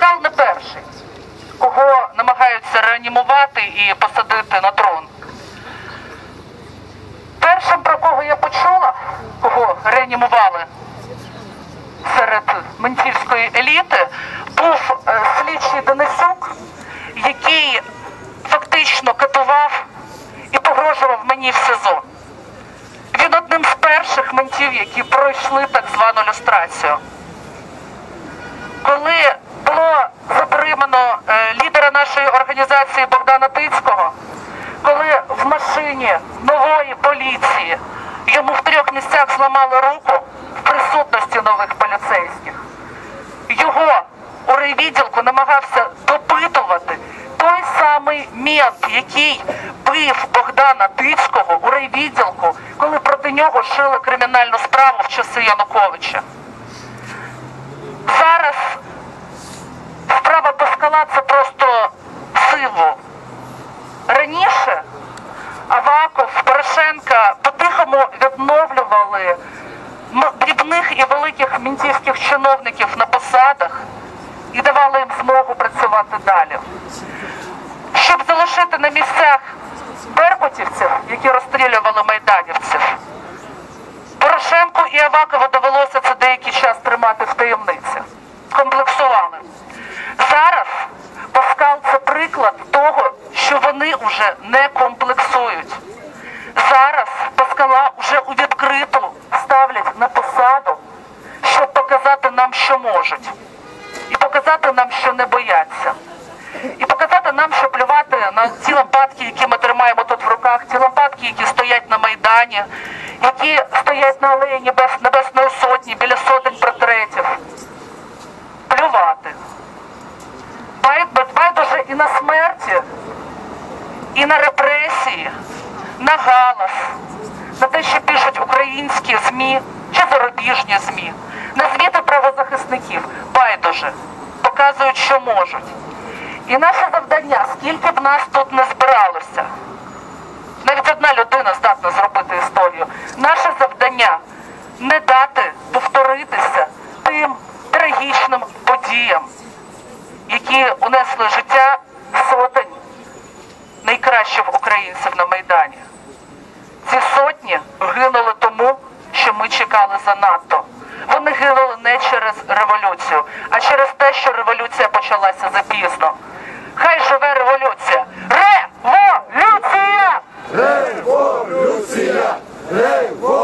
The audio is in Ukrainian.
Паскал не перший, кого намагаються реанімувати і посадити на трон. Першим, про кого я почула, кого реанімували серед ментівської еліти, був е, слідчий Денисюк, який фактично катував і погрожував мені в СИЗО. Він одним з перших ментів, які пройшли так звану люстрацію. Коли лідера нашої організації Богдана Тицького, коли в машині нової поліції йому в трьох місцях зламали руку в присутності нових поліцейських, його у райвідділку намагався допитувати той самий мент, який бив Богдана Тицького у райвідділку, коли проти нього шили кримінальну справу в часи Януковича. Зараз справа це просто символ. Раніше Аваков, Порошенка по-тихому відновлювали дрібних і великих мінтівських чиновників на посадах і давали їм змогу працювати далі. Щоб залишити на місцях беркутівців, які розстрілювали майданівців, Порошенку і Авакову довелося це деякий час тримати в таємниці. Що вони вже не комплексують. Зараз Паскала вже у відкриту ставлять на посаду, щоб показати нам, що можуть. І показати нам, що не бояться. І показати нам, що плювати на ті лампадки, які ми тримаємо тут в руках, ті лампадки, які стоять на Майдані, які стоять на алеї Небес, Небесної Сотні біля сотень портретів. Плювати. Байдуже і на смерті, і на репресії, на галас, на те, що пишуть українські ЗМІ чи зарубіжні ЗМІ, на звіти правозахисників. Байдуже. Показують, що можуть. І наше завдання, скільки б нас тут не збиралося, навіть одна людина здатна зробити історію. Наше завдання не дати повторитися тим трагічним подіям, які унесли життя найкращих українців на Майдані. Ці сотні гинули тому, що ми чекали занадто. Вони гинули не через революцію, а через те, що революція почалася запізно. Хай живе революція! Революція! Революція! Революція!